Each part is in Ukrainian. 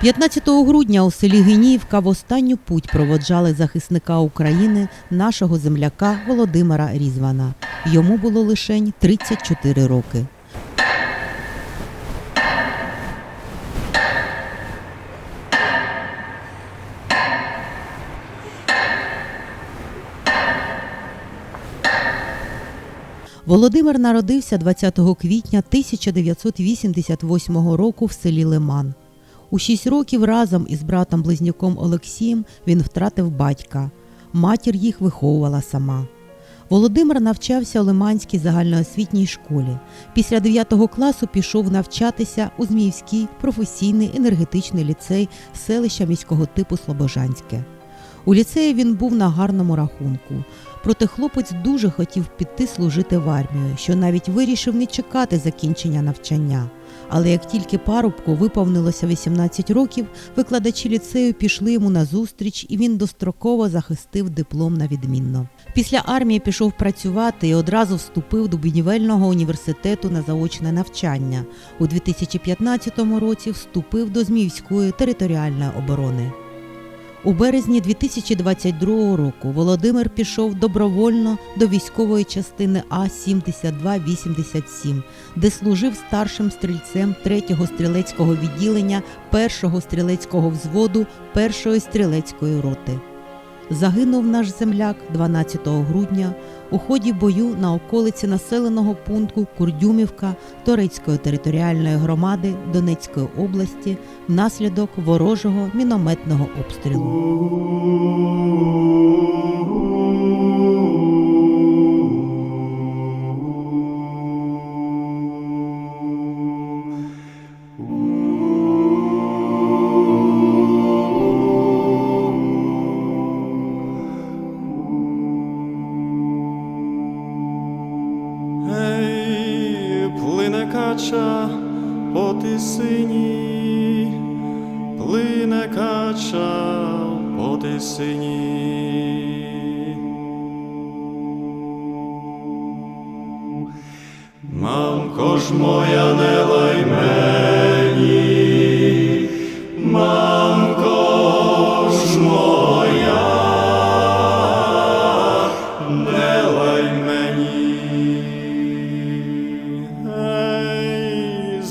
15 грудня у селі Геніївка в останню путь проводжали захисника України, нашого земляка Володимира Різвана. Йому було лишень 34 роки. Володимир народився 20 квітня 1988 року в селі Лиман. У 6 років разом із братом-близнюком Олексієм він втратив батька. Матір їх виховувала сама. Володимир навчався у Лиманській загальноосвітній школі. Після 9 класу пішов навчатися у Зміївський професійний енергетичний ліцей селища міського типу Слобожанське. У ліцеї він був на гарному рахунку. Проте хлопець дуже хотів піти служити в армію, що навіть вирішив не чекати закінчення навчання. Але як тільки парубку виповнилося 18 років, викладачі ліцею пішли йому на зустріч, і він достроково захистив диплом на відмінно. Після армії пішов працювати і одразу вступив до будівельного університету на заочне навчання. У 2015 році вступив до Зміївської територіальної оборони. У березні 2022 року Володимир пішов добровольно до військової частини А 7287 де служив старшим стрільцем 3-го стрілецького відділення 1-го стрілецького взводу 1-ї стрілецької роти. Загинув наш земляк 12 грудня у ході бою на околиці населеного пункту Курдюмівка Торецької територіальної громади Донецької області внаслідок ворожого мінометного обстрілу. Кача по тисині, плине кача по тисині. Мамко ж моя не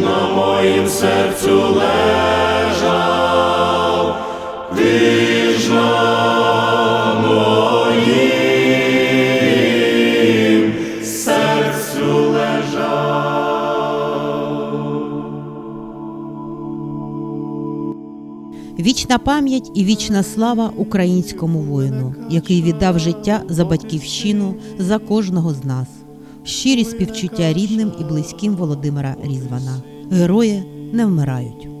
На моїм серцю лежав, ти ж на моїм серцю лежав. Вічна пам'ять і вічна слава українському воїну, який віддав життя за батьківщину за кожного з нас. Щирі співчуття рідним і близьким Володимира Різвана. Герої не вмирають.